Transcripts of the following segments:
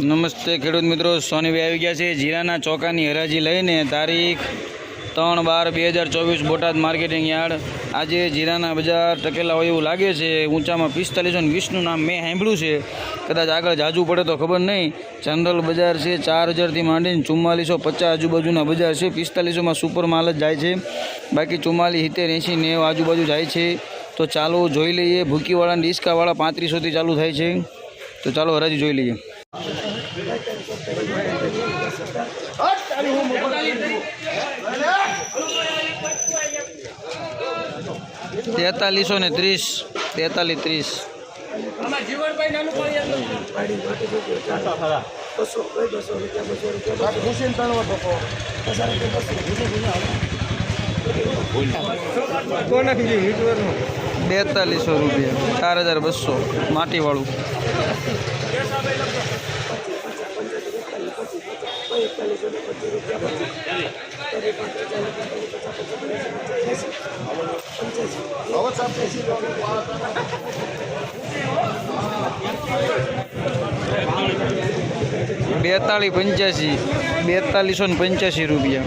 નમસ્તે ખેડૂત મિત્રો સોનીભાઈ આવી ગયા છે જીરાના ચોકાની હરાજી લઈને તારીખ ત્રણ બાર બે હજાર ચોવીસ બોટાદ માર્કેટિંગ યાર્ડ. આજે જીરાના બજાર ટકેલા હોય એવું લાગે છે, ઊંચામાં પિસ્તાલીસો ને વીસનું નામ મેં સાંભળ્યું છે. કદાચ આગળ જાજુ પડે તો ખબર નહીં. જનરલ બજાર છે ચાર હજારથી માંડીને ચુમ્માલીસો પચાસ આજુબાજુના બજાર છે. પિસ્તાલીસોમાં સુપર માલ જ જાય છે. બાકી ચુમ્માલીસ, સિત્તેર એંસી નેવ આજુબાજુ જાય છે. તો ચાલો જોઈ લઈએ. ભૂકીવાળા ડિસ્કાવાળા પાંત્રીસોથી ચાલુ થાય છે. તો ચાલો હરાજી જોઈ લઈએ. તેતાલીસો ને ત્રીસ તેતાલીસ ત્રીસ. બેતાલીસો રૂપિયા ચાર હજાર બસો માટીવાળું. બેતાલીસ પંચ્યાસી બેતાલીસો ને પંચ્યાસી રૂપિયા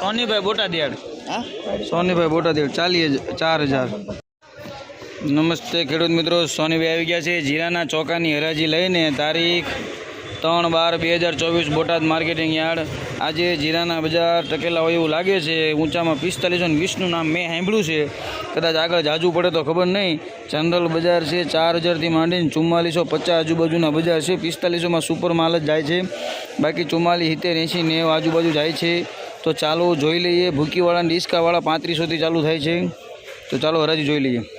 સોનીભાઈ બોટાદિયાળ. સોનીભાઈ બોટાદિયાળ ચાલીસ ચાર હજાર. નમસ્તે ખેડૂત મિત્રો સોનીભાઈ આવી ગયા છે જીરાના ચોકાની હરાજી લઈને તારીખ ત્રણ બાર બે હજાર ચોવીસ બોટાદ માર્કેટિંગ યાર્ડ. આજે જીરાના બજાર ટકેલા હોય એવું લાગે છે. ઊંચામાં પિસ્તાલીસો ને વીસનું નામ મેં સાંભળ્યું છે. કદાચ આગળ જાજુ પડે તો ખબર નહીં. જનરલ બજાર છે, ચાર હજારથી માંડીને ચુમ્માલીસો પચાસ આજુબાજુના બજાર છે. પિસ્તાલીસોમાં સુપર માલ જ જાય છે. બાકી ચુમ્માલીસ, સિત્તેર એંસી નેવ આજુબાજુ જાય છે. તો ચાલો જોઈ લઈએ. ભૂકીવાળા ડિસ્કાવાળા પાંત્રીસોથી ચાલુ થાય છે. તો ચાલો હરાજી જોઈ લઈએ.